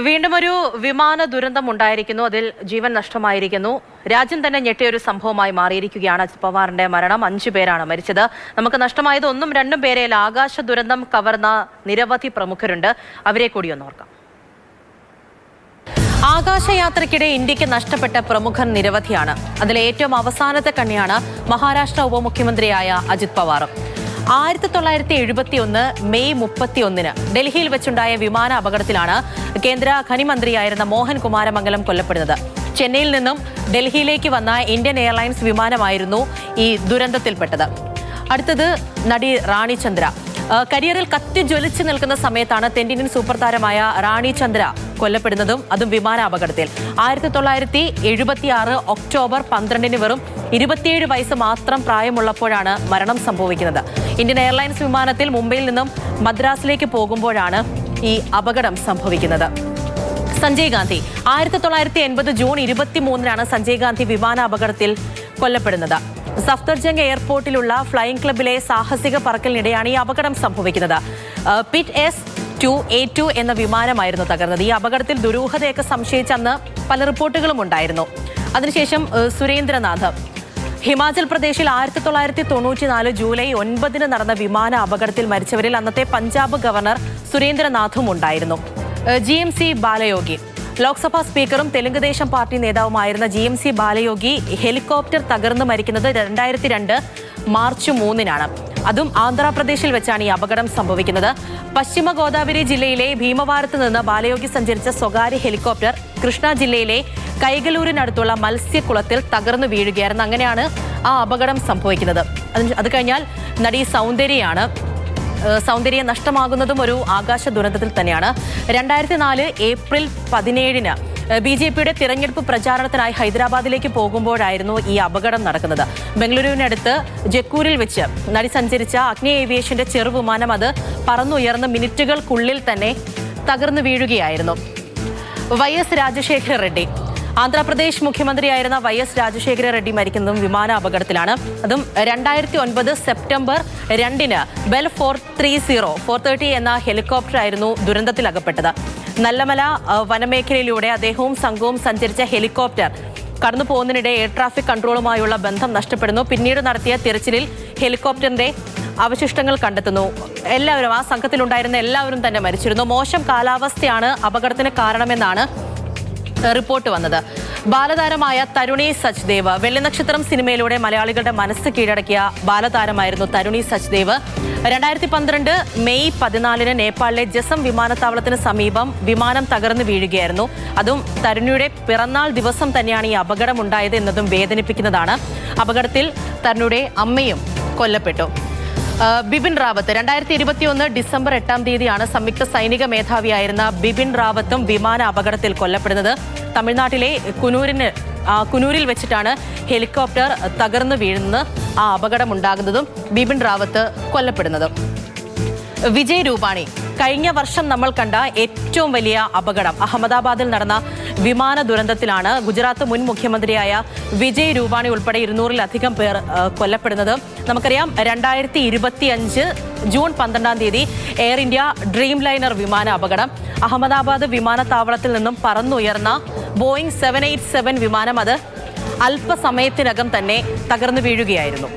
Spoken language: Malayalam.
വീണ്ടും ഒരു വിമാന ദുരന്തം ഉണ്ടായിരിക്കുന്നു. അതിൽ ജീവൻ നഷ്ടമായിരിക്കുന്നു. രാജ്യം തന്നെ ഞെട്ടിയ ഒരു സംഭവമായി മാറിയിരിക്കുകയാണ് അജിത് പവാറിന്റെ മരണം. അഞ്ചു പേരാണ് മരിച്ചത്. നമുക്ക് നഷ്ടമായത് ഒന്നും രണ്ടും പേരെ ആകാശ ദുരന്തം കവർന്ന നിരവധി പ്രമുഖരുണ്ട്. അവരെ കൂടി ഒന്നോർക്കാം ആകാശയാത്രയ്ക്കിടെ ഇന്ത്യയ്ക്ക് നഷ്ടപ്പെട്ട പ്രമുഖർ നിരവധിയാണ്. അതിലെ ഏറ്റവും അവസാനത്തെ കണ്ണിയാണ് മഹാരാഷ്ട്ര ഉപമുഖ്യമന്ത്രിയായ അജിത് പവാറും ആയിരത്തി തൊള്ളായിരത്തി എഴുപത്തി ഒന്ന് മെയ് മുപ്പത്തി ഒന്നിന് ഡൽഹിയിൽ വെച്ചുണ്ടായ വിമാന അപകടത്തിലാണ് കേന്ദ്ര ഖനിമന്ത്രിയായിരുന്ന മോഹൻ കുമാരമംഗലം കൊല്ലപ്പെടുന്നത്. ചെന്നൈയിൽ നിന്നും ഡൽഹിയിലേക്ക് വന്ന ഇന്ത്യൻ എയർലൈൻസ് വിമാനമായിരുന്നു ഈ ദുരന്തത്തിൽപ്പെട്ടത്. അടുത്തത് നടി റാണി ചന്ദ്ര. കരിയറിൽ കത്തി ജ്വലിച്ചു നിൽക്കുന്ന സമയത്താണ് തെന്നിന്ത്യൻ സൂപ്പർ താരമായ റാണി ചന്ദ്ര കൊല്ലപ്പെടുന്നതും അതും വിമാനാപകടത്തിൽ ആയിരത്തി തൊള്ളായിരത്തി എഴുപത്തി ആറ് ഒക്ടോബർ പന്ത്രണ്ടിന് വെറും ഇരുപത്തിയേഴ് വയസ്സ് മാത്രം പ്രായമുള്ളപ്പോഴാണ് മരണം സംഭവിക്കുന്നത്. ഇന്ത്യൻ എയർലൈൻസ് വിമാനത്തിൽ മുംബൈയിൽ നിന്നും മദ്രാസിലേക്ക് പോകുമ്പോഴാണ് ഈ അപകടം സംഭവിക്കുന്നത്. സഞ്ജയ് ഗാന്ധി ആയിരത്തി തൊള്ളായിരത്തി എൺപത് ജൂൺ ഇരുപത്തി മൂന്നിനാണ് സഞ്ജയ് ഗാന്ധി വിമാന അപകടത്തിൽ കൊല്ലപ്പെടുന്നത്. സഫ്തർജംഗ് എയർപോർട്ടിലുള്ള ഫ്ലൈയിംഗ് ക്ലബിലെ സാഹസിക പറക്കലിനിടെയാണ് ഈ അപകടം സംഭവിക്കുന്നത്. Pitts S two A two എന്ന വിമാനമായിരുന്നു തകർന്നത്. ഈ അപകടത്തിൽ ദുരൂഹതയൊക്കെ സംശയിച്ചെന്ന് പല റിപ്പോർട്ടുകളും ഉണ്ടായിരുന്നു. അതിനുശേഷം സുരേന്ദ്രനാഥ്. ഹിമാചൽ പ്രദേശിൽ ആയിരത്തി തൊള്ളായിരത്തി തൊണ്ണൂറ്റിനാല് ജൂലൈ ഒൻപതിന് നടന്ന വിമാന അപകടത്തിൽ മരിച്ചവരിൽ അന്നത്തെ പഞ്ചാബ് ഗവർണർ സുരേന്ദ്രനാഥും ഉണ്ടായിരുന്നു. G M C Balayogi. Lok Sabha സ്പീക്കറും Telugu Desam party നേതാവുമായിരുന്ന G M C Balayogi helicopter തകർന്നു മരിക്കുന്നത് രണ്ടായിരത്തി രണ്ട് മാർച്ച് മൂന്നിനാണ്. അതും ആന്ധ്രാപ്രദേശിൽ വെച്ചാണ് ഈ അപകടം സംഭവിക്കുന്നത്. പശ്ചിമ ഗോദാവരി ജില്ലയിലെ ഭീമവാരത്ത് നിന്ന് ബാലയോഗി സഞ്ചരിച്ച സ്വകാര്യ ഹെലികോപ്റ്റർ കൃഷ്ണ ജില്ലയിലെ കൈകലൂരിനടുത്തുള്ള മത്സ്യക്കുളത്തിൽ തകർന്നു വീഴുകയായിരുന്നു. അങ്ങനെയാണ് ആ അപകടം സംഭവിക്കുന്നത്. അത് കഴിഞ്ഞാൽ നടി സൗന്ദര്യയാണ് സൗന്ദര്യം നഷ്ടമാകുന്നതും ഒരു ആകാശ ദുരന്തത്തിൽ തന്നെയാണ്. രണ്ടായിരത്തി നാല് ഏപ്രിൽ പതിനേഴിന് ബി ജെ പിയുടെ തിരഞ്ഞെടുപ്പ് പ്രചാരണത്തിനായി ഹൈദരാബാദിലേക്ക് പോകുമ്പോഴായിരുന്നു ഈ അപകടം നടക്കുന്നത്. ബംഗളൂരുവിനടുത്ത് ജക്കൂരിൽ വെച്ച് നടി സഞ്ചരിച്ച അഗ്നി ഏവിയേഷന്റെ ചെറുവിമാനം അത് പറന്നുയർന്ന് മിനിറ്റുകൾക്കുള്ളിൽ തന്നെ തകർന്നു വീഴുകയായിരുന്നു. Y S Rajasekhara Reddy. Andhra Pradesh മുഖ്യമന്ത്രിയായിരുന്ന വൈ എസ് രാജശേഖര റെഡ്ഡി മരിക്കുന്നതും വിമാന അപകടത്തിലാണ്. അതും രണ്ടായിരത്തി ഒൻപത് സെപ്റ്റംബർ രണ്ടിന് Bell four three zero four thirty എന്ന ഹെലികോപ്റ്റർ ആയിരുന്നു ദുരന്തത്തിൽ അകപ്പെട്ടത്. നല്ലമല വനമേഖലയിലൂടെ അദ്ദേഹവും സംഘവും സഞ്ചരിച്ച ഹെലികോപ്റ്റർ കടന്നു പോകുന്നതിനിടെ എയർ ട്രാഫിക് കൺട്രോളുമായുള്ള ബന്ധം നഷ്ടപ്പെടുന്നു. പിന്നീട് നടത്തിയ തിരച്ചിലിൽ ഹെലികോപ്റ്ററിന്റെ അവശിഷ്ടങ്ങൾ കണ്ടെത്തുന്നു. എല്ലാവരും ആ സംഘത്തിലുണ്ടായിരുന്ന എല്ലാവരും തന്നെ മരിച്ചിരുന്നു. മോശം കാലാവസ്ഥയാണ് അപകടത്തിന് കാരണമെന്നാണ് റിപ്പോർട്ട് വന്നത്. ബാലതാരമായ തരുണി സച്ദേവ് വെള്ളിനക്ഷത്രം സിനിമയിലൂടെ മലയാളികളുടെ മനസ്സ് കീഴടക്കിയ ബാലതാരമായിരുന്നു തരുണി സച്ദേവ്. രണ്ടായിരത്തി പന്ത്രണ്ട് മെയ് പതിനാലിന് നേപ്പാളിലെ ജസം വിമാനത്താവളത്തിന് സമീപം വിമാനം തകർന്നു വീഴുകയായിരുന്നു. അതും തരുണിയുടെ പിറന്നാൾ ദിവസം തന്നെയാണ് ഈ അപകടം ഉണ്ടായത് എന്നതും വേദനിപ്പിക്കുന്നതാണ്. അപകടത്തിൽ തരുണിയുടെ അമ്മയും കൊല്ലപ്പെട്ടു. ബിപിൻ റാവത്ത്. രണ്ടായിരത്തി ഇരുപത്തി ഒന്ന് ഡിസംബർ എട്ടാം തീയതിയാണ് സംയുക്ത സൈനിക മേധാവിയായിരുന്ന ബിപിൻ റാവത്തും വിമാന അപകടത്തിൽ കൊല്ലപ്പെടുന്നത്. തമിഴ്നാട്ടിലെ കുനൂരിന് കുനൂരിൽ വെച്ചിട്ടാണ് ഹെലികോപ്റ്റർ തകർന്നു വീഴുന്നത് ആ അപകടമുണ്ടാകുന്നതും ബിപിൻ റാവത്ത് കൊല്ലപ്പെടുന്നതും. വിജയ് രൂപാണി. കഴിഞ്ഞ വർഷം നമ്മൾ കണ്ട ഏറ്റവും വലിയ അപകടം. അഹമ്മദാബാദിൽ നടന്ന വിമാന ദുരന്തത്തിലാണ് ഗുജറാത്ത് മുൻ മുഖ്യമന്ത്രിയായ വിജയ് രൂപാണി ഉൾപ്പെടെ ഇരുന്നൂറിലധികം പേർ കൊല്ലപ്പെടുന്നത്. നമുക്കറിയാം രണ്ടായിരത്തി ഇരുപത്തി അഞ്ച് ജൂൺ പന്ത്രണ്ടാം തീയതി എയർ ഇന്ത്യ ഡ്രീം ലൈനർ വിമാന അപകടം. അഹമ്മദാബാദ് വിമാനത്താവളത്തിൽ നിന്നും പറന്നുയർന്ന ബോയിങ് സെവൻ എയ്റ്റ് സെവൻ വിമാനം അത് അല്പസമയത്തിനകം തന്നെ തകർന്നു വീഴുകയായിരുന്നു.